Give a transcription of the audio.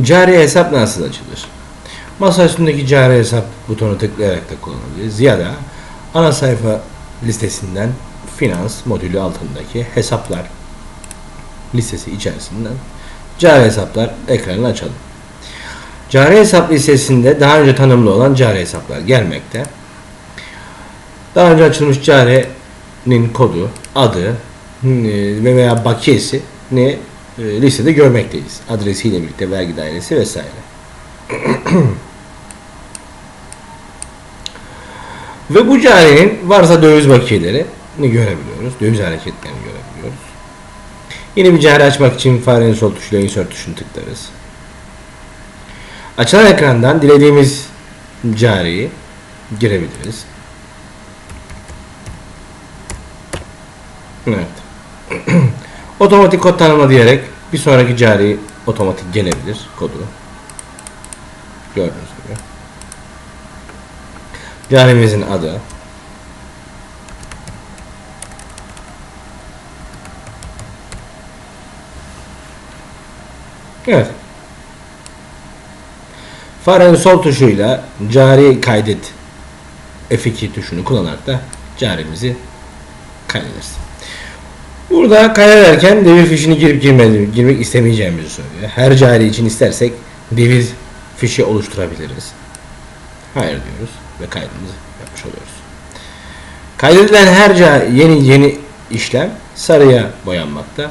Cari hesap nasıl açılır? Masa üstündeki cari hesap butonu tıklayarak da kullanabiliriz. Ya da ana sayfa listesinden finans modülü altındaki hesaplar listesi içerisinden cari hesaplar ekranını açalım. Cari hesap listesinde daha önce tanımlı olan cari hesaplar gelmekte. Daha önce açılmış carinin kodu, adı ve veya bakiyesi ne e, listede görmekteyiz. Adresiyle birlikte vergi dairesi vesaire. ve bu carinin varsa döviz bakiyelerini görebiliyoruz. Döviz hareketlerini görebiliyoruz. Yeni bir cari açmak için farenin sol tuşuyla insert tuşunu tıklarız. Açılan ekrandan dilediğimiz cariyi girebiliriz. Evet. otomatik kod tanımla diyerek bir sonraki cari otomatik gelebilir kodu. Gördüğünüz gibi. Carimizin adı. Evet. Farenin sol tuşuyla cari kaydet F2 tuşunu kullanarak da carimizi kaydederiz. Burada kaydederken devir fişini girip girmedi, girmek istemeyeceğimizi söylüyor. Her cari için istersek devir fişi oluşturabiliriz. Hayır diyoruz ve kaydımızı yapmış oluyoruz. Kaydedilen her yeni yeni işlem sarıya boyanmakta.